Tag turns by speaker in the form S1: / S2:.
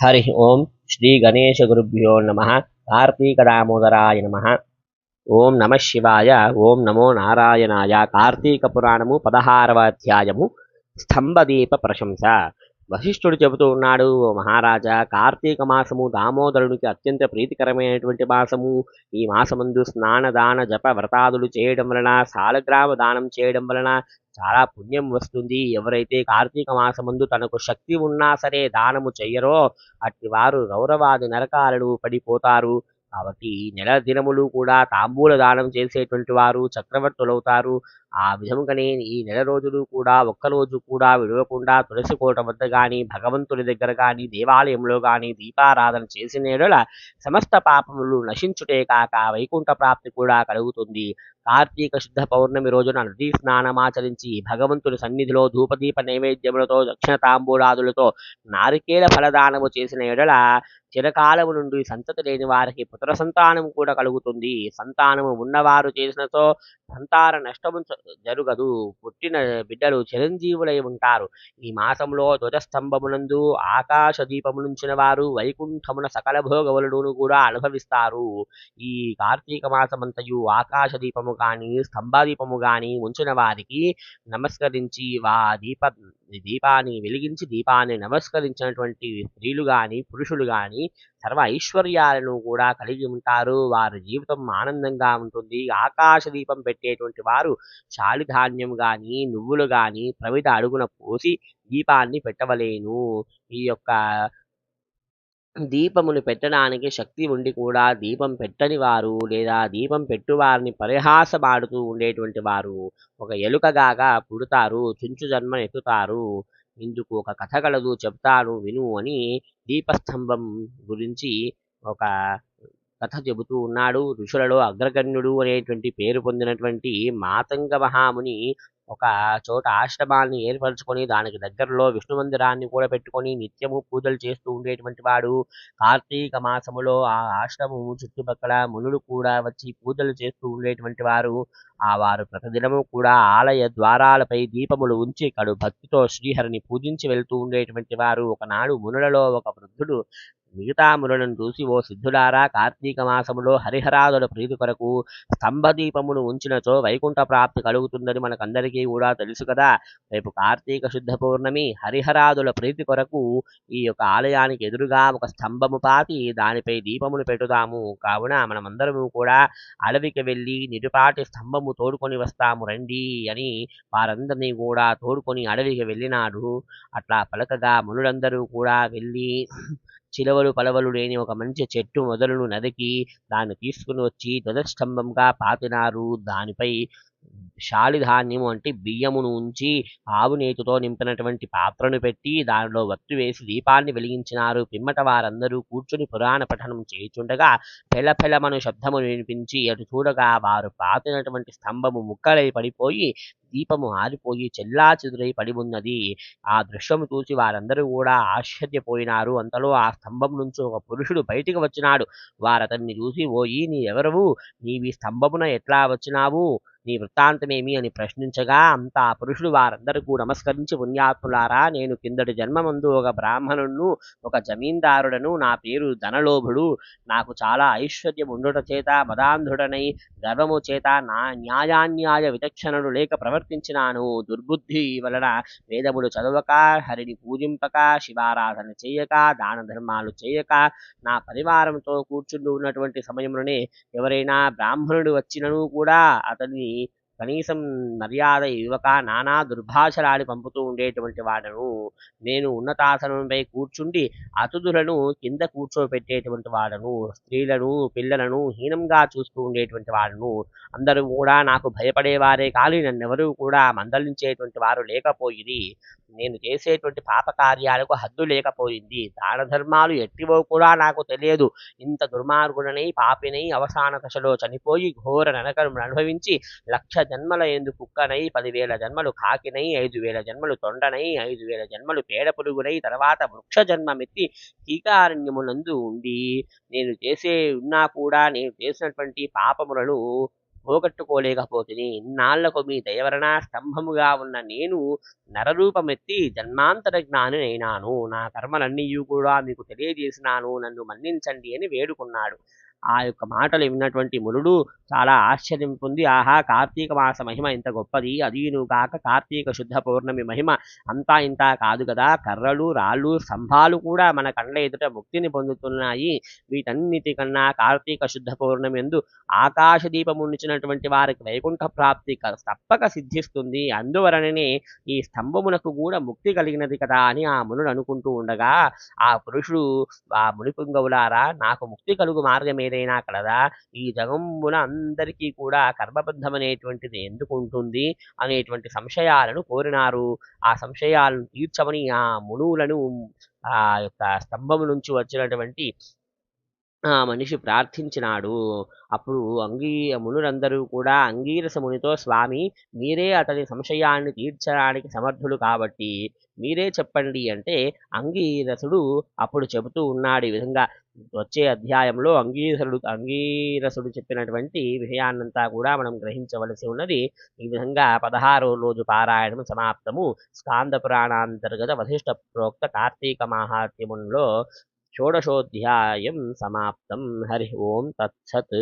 S1: హరి ఓం శ్రీ గణేశ గురుభ్యో నమ కార్తీక దామోదరాయ నమ ఓం నమ శివాయ ఓం నమో నారాయణాయ కార్తీక పురాణము పదహారవ అధ్యాయము స్తంభదీప ప్రశంస వశిష్ఠుడు చెబుతూ ఉన్నాడు ఓ మహారాజా కార్తీక మాసము దామోదరునికి అత్యంత ప్రీతికరమైనటువంటి మాసము. ఈ మాసమందు స్నాన దాన జప వ్రతాదులు చేయడం వలన సాలగ్రామ దానం చేయడం వలన చాలా పుణ్యం వస్తుంది. ఎవరైతే కార్తీక మాసమందు తనకు శక్తి ఉన్నా సరే దానము చెయ్యరో అట్టి వారు రౌరవాది నరకాలను పడిపోతారు. కాబట్టి ఈ నెల దినములు కూడా తాంబూల దానం చేసేటువంటి వారు చక్రవర్తులవుతారు. ఆ విధముగానే ఈ నెల రోజులు కూడా ఒక్కరోజు కూడా విడవకుండా తులసి కోట వద్ద కానీ భగవంతుని దగ్గర కానీ దేవాలయంలో కానీ దీపారాధన చేసిన సమస్త పాపములు నశించుటే కాక వైకుంఠ ప్రాప్తి కూడా కలుగుతుంది. కార్తీక శుద్ధ పౌర్ణమి రోజున నదీ స్నానమాచరించి భగవంతుని సన్నిధిలో ధూపదీప నైవేద్యములతో దక్షిణ తాంబూలాదులతో నారికేల ఫలదానము చేసిన ఎడల చిరకాలము నుండి సంతతి లేని వారికి పుత్ర సంతానం కూడా కలుగుతుంది. సంతానము ఉన్నవారు చేసినతో సంతాన నష్టము జరుగదు. పుట్టిన బిడ్డలు చిరంజీవులై ఉంటారు. ఈ మాసంలో ధ్వజస్తంభమునందు ఆకాశ దీపమునుంచిన వారు వైకుంఠమున సకల భోగములను కూడా అనుభవిస్తారు. ఈ కార్తీక మాసమంతయు ఆకాశ దీపము కానీ స్తంభ దీపము ఉంచిన వారికి నమస్కరించి వా దీప దీపాన్ని వెలిగించి దీపాన్ని నమస్కరించినటువంటి స్త్రీలు కానీ పురుషులు కానీ సర్వ ఐశ్వర్యాలను కూడా కలిగి ఉంటారు. వారి జీవితం ఆనందంగా ఉంటుంది. ఆకాశ దీపం పెట్టేటువంటి వారు శాలిధాన్యం గాని నువ్వులు గాని ప్రవిత అడుగున పోసి దీపాన్ని పెట్టవలేను. ఈ యొక్క దీపమును పెట్టడానికి శక్తి ఉండి కూడా దీపం పెట్టని వారు లేదా దీపం పెట్టువారిని పరిహాసమాడుతూ ఉండేటువంటి వారు ఒక ఎలుకగాగా పుడతారు. చుంచు జన్మ ఎత్తుతారు. ఇందుకు ఒక కథ కలదు చెప్తాను విను అని దీపస్తంభం గురించి ఒక కథ చెబుతూ ఉన్నాడు. ఋషులలో అగ్రగణ్యుడు అనేటువంటి పేరు పొందినటువంటి మాతంగ మహాముని ఒక చోట ఆశ్రమాన్ని ఏర్పరచుకొని దానికి దగ్గరలో విష్ణు మందిరాన్ని కూడా పెట్టుకొని నిత్యము పూజలు చేస్తూ ఉండేటువంటి వాడు. కార్తీక మాసములో ఆ ఆశ్రమము చుట్టుపక్కల మునులు కూడా వచ్చి పూజలు చేస్తూ ఉండేటువంటి వారు. ఆ వారు ప్రతిదినము కూడా ఆలయ ద్వారాలపై దీపములు ఉంచి కడు భక్తితో శ్రీహరిని పూజించి వెళ్తూ ఉండేటువంటి వారు. ఒకనాడు మునులలో ఒక వృద్ధుడు మిగతామునులను చూసి ఓ సిద్ధులారా కార్తీక మాసములో హరిహరాదుల ప్రీతి కొరకు స్తంభదీపమును ఉంచినచో వైకుంఠ ప్రాప్తి కలుగుతుందని మనకందరికీ కూడా తెలుసు కదా. రేపు కార్తీక శుద్ధ పౌర్ణమి హరిహరాదుల ప్రీతి కొరకు ఈ యొక్క ఆలయానికి ఎదురుగా ఒక స్తంభము పాతి దానిపై దీపమును పెట్టుదాము కావున మనమందరము కూడా అడవికి వెళ్ళి నిరుపాటి స్తంభము తోడుకొని వస్తాము రండి అని వారందరినీ కూడా తోడుకొని అడవికి వెళ్ళినాడు. అట్లా పలకగా మునులందరూ కూడా వెళ్ళి చిలవలు పలవలు లేని ఒక మంచి చెట్టు మొదలును నరికి దాన్ని తీసుకుని వచ్చి ధ్వజస్తంభంగా పాతినారు. దానిపై శాలిధాన్యము అంటే బియ్యమును ఉంచి ఆవు నేతితో నింపినటువంటి పాత్రను పెట్టి దానిలో వత్తు వేసి దీపాన్ని వెలిగించినారు. పిమ్మట వారందరూ కూర్చుని పురాణ పఠనం చేయుచుండగా పెలపెలమను శబ్దము వినిపించి అటు చూడగా వారు పాతినటువంటి స్తంభము ముక్కలై పడిపోయి దీపము ఆరిపోయి చెల్లా చెదురై పడి ఉన్నది ఆ దృశ్యము చూసి వారందరూ కూడా ఆశ్చర్యపోయినారు. అంతలో ఆ స్తంభం నుంచి ఒక పురుషుడు బయటికి వచ్చినాడు. వారతన్ని చూసి ఓయి నీ ఎవరవు? నీవి స్తంభమున ఎట్లా వచ్చినావు? నీ వృత్తాంతమేమి అని ప్రశ్నించగా అంతా పురుషులు పురుషుడు వారందరికీ నమస్కరించి పుణ్యాత్ములారా నేను కిందటి జన్మమందు ఒక బ్రాహ్మణును ఒక జమీందారుడను నా పేరు ధనలోభుడు. నాకు చాలా ఐశ్వర్యం ఉండుట చేత మదాంధుడనై గర్వము చేత నా న్యాయాన్యాయ విచక్షణలు లేక ప్రవర్తించినాను. దుర్బుద్ధి వలన వేదములు చదవక హరిని పూజింపక శివారాధన చేయక దాన ధర్మాలు చేయక నా పరివారంతో కూర్చుండి ఉన్నటువంటి సమయంలోనే ఎవరైనా బ్రాహ్మణుడు వచ్చినను కూడా అతన్ని కనీసం మర్యాద యువక నానా దుర్భాషలాడి పంపుతూ ఉండేటువంటి వాడను. నేను ఉన్నతాసనంపై కూర్చుండి అతిథులను కింద కూర్చోబెట్టేటువంటి వాడను. స్త్రీలను పిల్లలను హీనంగా చూస్తూ ఉండేటువంటి వాడను. అందరూ కూడా నాకు భయపడేవారే కానీ నన్నెవరూ కూడా మందలించేటువంటి వారు లేకపోయింది నేను చేసేటువంటి పాప కార్యాలకు హద్దు లేకపోయింది. దాన ధర్మాలు ఎట్టివో కూడా నాకు తెలియదు. ఇంత దుర్మార్గుడనై పాపినై అవసాన దశలో చనిపోయి ఘోర నరకం అనుభవించి లక్ష జన్మల ఎందు కుక్కనై పదివేల జన్మలు కాకినై ఐదు వేల జన్మలు తొండనై ఐదు వేల జన్మలు పేడ పురుగునై తర్వాత వృక్ష జన్మమెత్తి కీకారణ్యమునందు ఉండి నేను చేసే ఉన్నా కూడా నేను చేసినటువంటి పాపములను పోగొట్టుకోలేకపోతిని. ఇన్నాళ్ళకు మీ దయవరణ స్తంభముగా ఉన్న నేను నరరూపమెత్తి జన్మాంతర జ్ఞానినైనాను. నా కర్మలన్నీ కూడా మీకు తెలియజేసినాను. నన్ను మన్నించండి అని వేడుకున్నాడు. ఆ యొక్క మాటలు విన్నటువంటి మునుడు చాలా ఆశ్చర్యం పొంది ఆహా కార్తీక మాస మహిమ ఇంత గొప్పది అదీను కాక కార్తీక శుద్ధ పౌర్ణమి మహిమ. అంతా ఇంత కాదు కదా కర్రలు రాళ్ళు స్తంభాలు కూడా మన కండ్ల ఎదుట ముక్తిని పొందుతున్నాయి. వీటన్నిటికన్నా కార్తీక శుద్ధ పౌర్ణమి ఎందు ఆకాశ దీపం ఉంచినటువంటి వారికి వైకుంఠ ప్రాప్తి క- తప్పక సిద్ధిస్తుంది. అందువలననే ఈ స్తంభమునకు కూడా ముక్తి కలిగినది కదా అని ఆ మునుడు అనుకుంటూ ఉండగా ఆ పురుషుడు ఆ మునిపుంగవులారా నాకు ముక్తి కలుగు మార్గం ఏదైనా కలదా ఈ జగంబున అందరికీ కూడా కర్మబద్ధమనేటువంటిది ఎందుకు ఉంటుంది అనేటువంటి సంశయాలను కోరినారు. ఆ సంశయాలను తీర్చమని ఆ మునువులను ఆ యొక్క స్తంభము నుంచి వచ్చినటువంటి ఆ మనిషి ప్రార్థించినాడు. అప్పుడు అంగీ మునులందరూ కూడా అంగీరస మునితో స్వామి మీరే అతని సంశయాన్ని తీర్చడానికి సమర్థులు కాబట్టి మీరే చెప్పండి అంటే అంగీరసుడు అప్పుడు చెబుతూ ఉన్నాడు ఈ విధంగా. వచ్చే అధ్యాయంలో అంగీరసుడు అంగీరసుడు చెప్పినటువంటి విషయాన్నంతా కూడా మనం గ్రహించవలసి ఉన్నది. ఈ విధంగా పదహారో రోజు పారాయణం సమాప్తము. స్కాంద పురాణాంతర్గత వశిష్ట ప్రోక్త కార్తీక మాహాత్మ్యంలో షోడశోऽध्యాయం సమాప్తం హరి ఓం తత్సత్